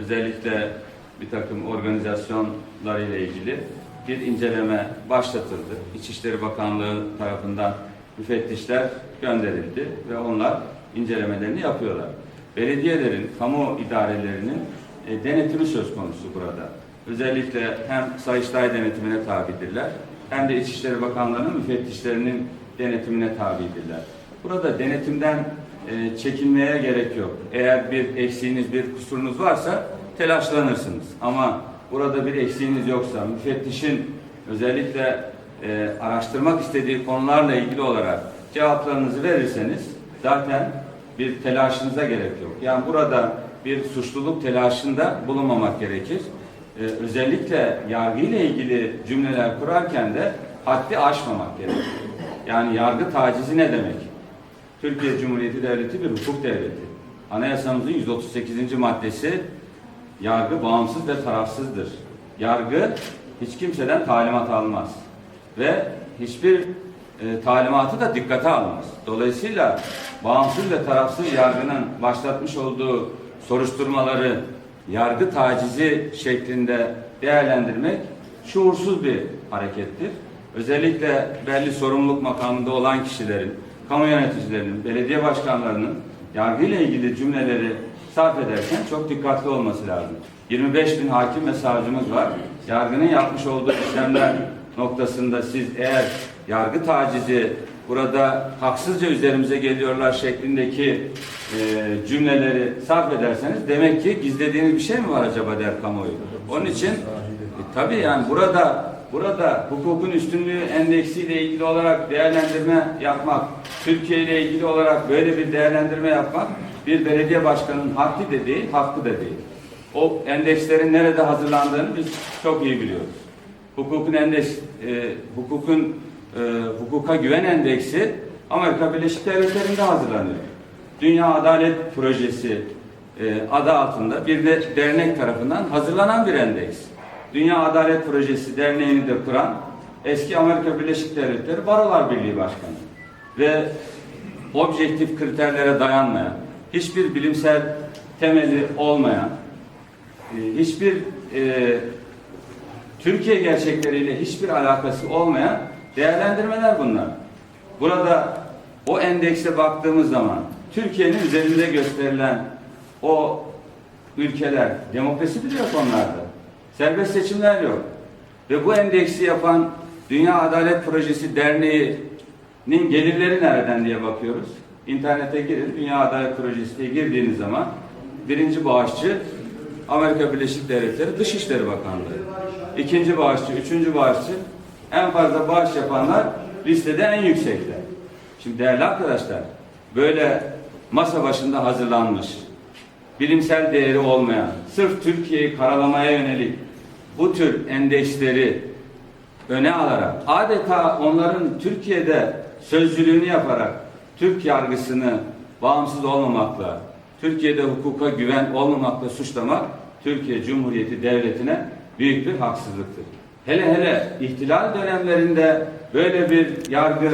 özellikle bir takım organizasyonlarıyla ilgili bir inceleme başlatıldı. İçişleri Bakanlığı tarafından müfettişler gönderildi ve onlar incelemelerini yapıyorlar. Belediyelerin, kamu idarelerinin e, denetimi söz konusu burada. Özellikle hem Sayıştay denetimine tabidirler hem de İçişleri Bakanlığı'nın müfettişlerinin denetimine tabidirler. Burada denetimden e, çekinmeye gerek yok. Eğer bir eksiğiniz, bir kusurunuz varsa telaşlanırsınız. Ama burada bir eksiğiniz yoksa, müfettişin özellikle e, araştırmak istediği konularla ilgili olarak cevaplarınızı verirseniz zaten bir telaşınıza gerek yok. Yani burada bir suçluluk telaşında bulunmamak gerekir. Ee, özellikle yargı ile ilgili cümleler kurarken de haddi aşmamak gerekir. Yani yargı tacizi ne demek? Türkiye Cumhuriyeti Devleti bir hukuk devleti. Anayasamızın 138. maddesi yargı bağımsız ve tarafsızdır. Yargı hiç kimseden talimat almaz. Ve hiçbir e, talimatı da dikkate almaz. Dolayısıyla bağımsız ve tarafsız yargının başlatmış olduğu soruşturmaları yargı tacizi şeklinde değerlendirmek şuursuz bir harekettir. Özellikle belli sorumluluk makamında olan kişilerin, kamu yöneticilerinin, belediye başkanlarının yargıyla ilgili cümleleri sarf ederken çok dikkatli olması lazım. 25 bin hakim ve savcımız var. Yargının yapmış olduğu işlemler noktasında siz eğer yargı tacizi burada haksızca üzerimize geliyorlar şeklindeki e, cümleleri sarf ederseniz demek ki gizlediğiniz bir şey mi var acaba der kamuoyu. Onun için e, tabii yani burada burada hukukun üstünlüğü endeksiyle ilgili olarak değerlendirme yapmak, Türkiye ile ilgili olarak böyle bir değerlendirme yapmak bir belediye başkanının haddi de değil, hakkı da değil. O endekslerin nerede hazırlandığını biz çok iyi biliyoruz. Hukukun endeks, e, hukukun e, hukuka güven endeksi Amerika Birleşik Devletleri'nde hazırlanıyor. Dünya Adalet Projesi e, adı altında bir de dernek tarafından hazırlanan bir endeks. Dünya Adalet Projesi derneğini de kuran eski Amerika Birleşik Devletleri Barolar Birliği Başkanı ve objektif kriterlere dayanmayan, hiçbir bilimsel temeli olmayan, e, hiçbir e, Türkiye gerçekleriyle hiçbir alakası olmayan değerlendirmeler bunlar. Burada o endekse baktığımız zaman Türkiye'nin üzerinde gösterilen o ülkeler demokrasi bile yok onlarda. Serbest seçimler yok. Ve bu endeksi yapan Dünya Adalet Projesi Derneği'nin gelirleri nereden diye bakıyoruz. İnternete girin, Dünya Adalet Projesi girdiğiniz zaman birinci bağışçı Amerika Birleşik Devletleri Dışişleri Bakanlığı. İkinci bağışçı, üçüncü bağışçı en fazla bağış yapanlar listede en yüksekler. Şimdi değerli arkadaşlar böyle masa başında hazırlanmış bilimsel değeri olmayan sırf Türkiye'yi karalamaya yönelik bu tür endeksleri öne alarak adeta onların Türkiye'de sözcülüğünü yaparak Türk yargısını bağımsız olmamakla Türkiye'de hukuka güven olmamakla suçlamak Türkiye Cumhuriyeti Devleti'ne büyük bir haksızlıktır. Hele hele ihtilal dönemlerinde böyle bir yargı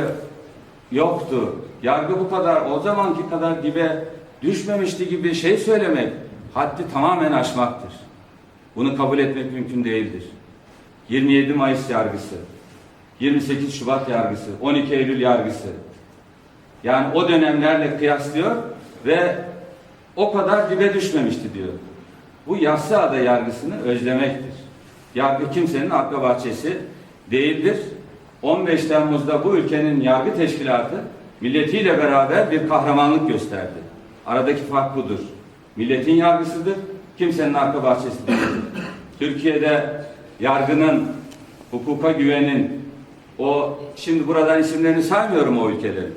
yoktu. Yargı bu kadar o zamanki kadar dibe düşmemişti gibi şey söylemek haddi tamamen aşmaktır. Bunu kabul etmek mümkün değildir. 27 Mayıs yargısı, 28 Şubat yargısı, 12 Eylül yargısı. Yani o dönemlerle kıyaslıyor ve o kadar dibe düşmemişti diyor. Bu Yassıada yargısını özlemektir. Yargı kimsenin arka bahçesi değildir. 15 Temmuz'da bu ülkenin yargı teşkilatı milletiyle beraber bir kahramanlık gösterdi. Aradaki fark budur. Milletin yargısıdır, kimsenin arka bahçesi değildir. Türkiye'de yargının, hukuka güvenin, o şimdi buradan isimlerini saymıyorum o ülkelerin.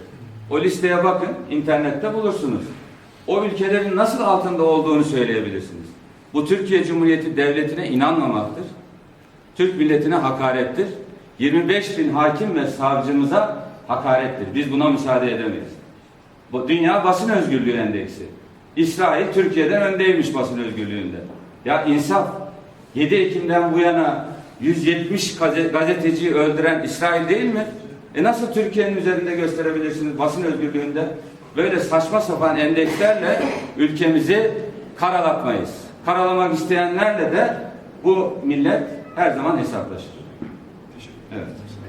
O listeye bakın, internette bulursunuz. O ülkelerin nasıl altında olduğunu söyleyebilirsiniz. Bu Türkiye Cumhuriyeti Devleti'ne inanmamaktır. Türk milletine hakarettir. 25 bin hakim ve savcımıza hakarettir. Biz buna müsaade edemeyiz. Bu Dünya Basın Özgürlüğü Endeksi. İsrail Türkiye'den öndeymiş basın özgürlüğünde. Ya insaf. 7 Ekim'den bu yana 170 gaze- gazeteciyi öldüren İsrail değil mi? E nasıl Türkiye'nin üzerinde gösterebilirsiniz basın özgürlüğünde? Böyle saçma sapan endekslerle ülkemizi karalatmayız. karalamak isteyenlerle de bu millet her zaman hesaplaşır. Teşekkür Evet.